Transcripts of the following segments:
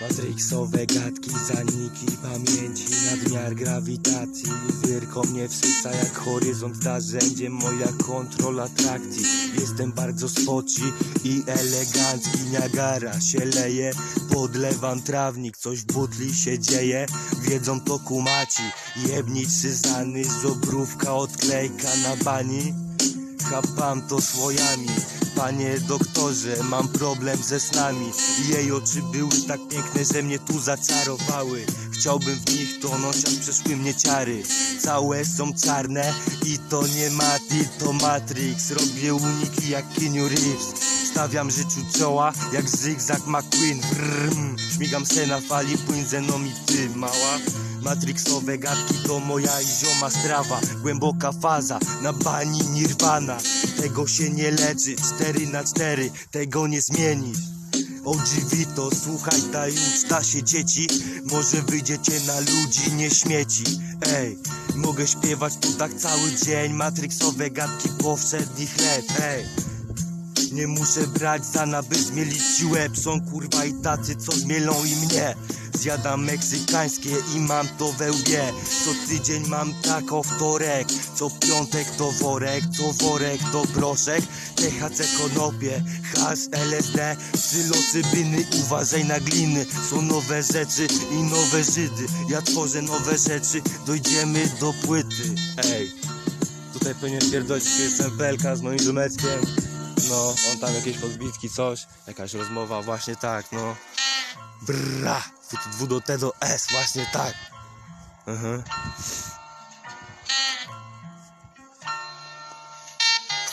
Matrixowe gadki, zaniki pamięci Nadmiar grawitacji. Wyrko mnie wsyca jak horyzont narzędzie Moja kontrola trakcji. Jestem bardzo spoci i elegancki Niagara się leje. Podlewam trawnik, coś w butli się dzieje. Wiedzą to kumaci Jebniczy zany z obrówka Odklejka na bani. Chapam to słojami Panie doktorze, mam problem ze snami. Jej oczy były tak piękne, że mnie tu zaczarowały Chciałbym w nich tonąć, aż przeszły mnie ciary. Całe są czarne i to nie Mati, to Matrix. Robię uniki jak Keanu Reeves. Stawiam życiu czoła jak zygzak McQueen. Vrrm. Śmigam se na fali, płyn ze mną i ty mała Matrixowe gadki to moja i zioma strawa Głęboka faza, na bani nirwana Tego się nie leczy, 4 na 4 Tego nie zmienisz Odzivito, słuchaj ta uczta się dzieci. Może wyjdziecie na ludzi, nie śmieci. Ej, mogę śpiewać tu tak cały dzień. Matrixowe gadki powszednich lat Ej nie muszę brać za na by zmielić ci łeb Są kurwa i tacy co zmielą i mnie. Zjadam meksykańskie i mam to we łbie. Co tydzień mam tako wtorek. Co piątek to worek Co worek to proszek THC konopie Hasz, LSD Psylocybyny Uważaj na gliny. Są nowe rzeczy i nowe Żydy. Ja tworzę nowe rzeczy Dojdziemy do płyty. Ej Tutaj powinien pierdolić jestem PLK z moim ziomeczkiem no, on tam jakieś podbitki, coś, jakaś rozmowa, właśnie tak, no. Bra, W do T do S, właśnie tak. Mhm.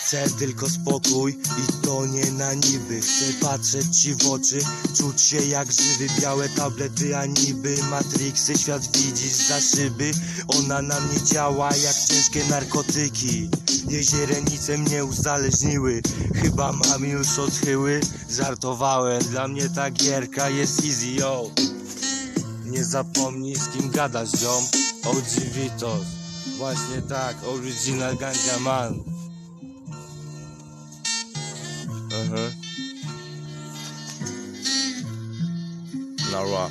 Chcę tylko spokój i to nie na niby. Chcę patrzeć ci w oczy, czuć się jak żywy. Białe tablety, a niby Matrixy. Świat widzisz za szyby. Ona na mnie działa jak ciężkie narkotyki. Jej mnie uzależniły. Chyba mam już odchyły. Żartowałem, dla mnie ta gierka jest easy, yo. Nie zapomnij z kim gadasz, ziom. OG Vitos Właśnie tak, original ganja man 嗯哼，老罗。